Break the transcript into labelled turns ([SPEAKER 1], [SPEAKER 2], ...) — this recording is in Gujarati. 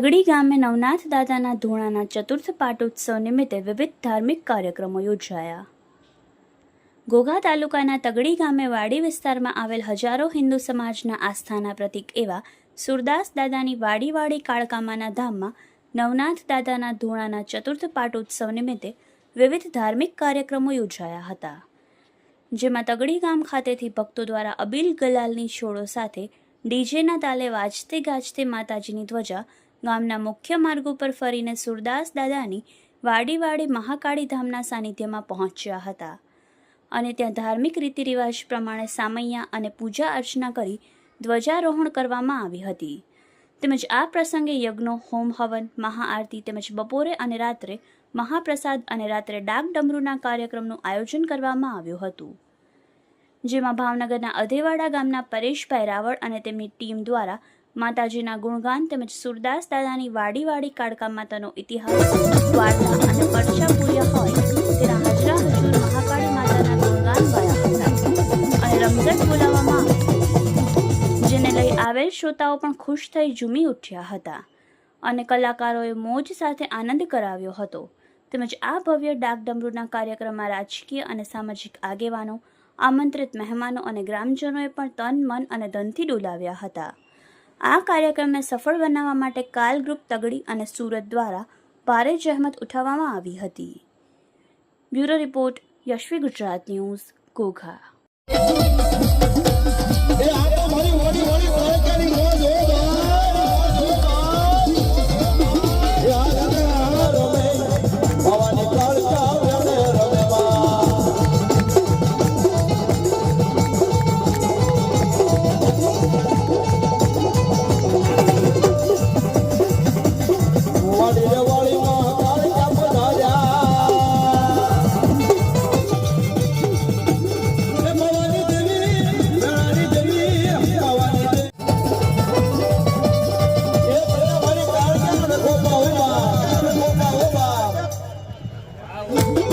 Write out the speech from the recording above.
[SPEAKER 1] તગડી ગામે નવનાથ દાદાના ધોણાના ચતુર્થ પાટોત્સવ નિમિત્તે વિવિધ ધાર્મિક કાર્યક્રમો યોજાયા. ઘોઘા તાલુકાના તગડી ગામે વાડી વિસ્તારમાં આવેલ હજારો હિન્દુ સમાજના આસ્થાના પ્રતીક એવા સુરદાસ દાદાની વાડી વાડી કાળકામાના ધામમાં નવનાથ દાદાના ધોણાના ચતુર્થ પાટોત્સવ નિમિત્તે વિવિધ ધાર્મિક કાર્યક્રમો યોજાયા હતા. જેમાં તગડી ગામ ખાતેથી ભક્તો દ્વારા અબીલ ગલાલની છોડો સાથે ડીજેના તાલે વાજતે ગાજતે માતાજીની ધ્વજા ગામના મુખ્ય માર્ગ ઉપર ફરીને સુરદાસ દાદાની વાડી વાડી મહાકાળી ધામના સાનિધ્યમાં પહોંચ્યા હતા. અને ત્યાં ધાર્મિક રીતિ રિવાજ પ્રમાણે સામૈયા અને પૂજા અર્ચના કરી ધ્વજારોહણ કરવામાં આવી હતી. તેમજ આ પ્રસંગે યજ્ઞો, હોમ હવન, મહાઆરતી તેમજ બપોરે અને રાત્રે મહાપ્રસાદ અને રાત્રે ડાક ડમરૂના કાર્યક્રમનું આયોજન કરવામાં આવ્યું હતું. જેમાં ભાવનગરના અધેવાડા ગામના પરેશભાઈ રાવળ અને તેમની ટીમ દ્વારા માતાજીના ગુણગાન તેમજ સુરદાસ દાદાની વાડી વાડી કાળકા માતાનો ઇતિહાસ, વાર્તા અને પરચા પૂર્ય હોય તેના હજરા હજુર મહાકાળી માતાના ગુણગાન ગાયા અને રમઝટ બોલાવવામાં જેને લઈ આવેલ શ્રોતાઓ પણ ખુશ થઈ ઝૂમી ઉઠ્યા હતા અને કલાકારોએ મોજ સાથે આનંદ કરાવ્યો હતો. તેમજ આ ભવ્ય ડાકડમરૂના કાર્યક્રમમાં રાજકીય અને સામાજિક આગેવાનો, આમંત્રિત મહેમાનો અને ગ્રામજનોએ પણ તન, મન અને ધનથી ડોલાવ્યા હતા. આ કાર્યક્રમને સફળ બનાવવા માટે કાલ ગ્રુપ તગડી અને સુરત દ્વારા ભારે જહેમત ઉઠાવવામાં આવી હતી. Bureau report, Yashvi Gujarat news Ghogha
[SPEAKER 2] Thank you.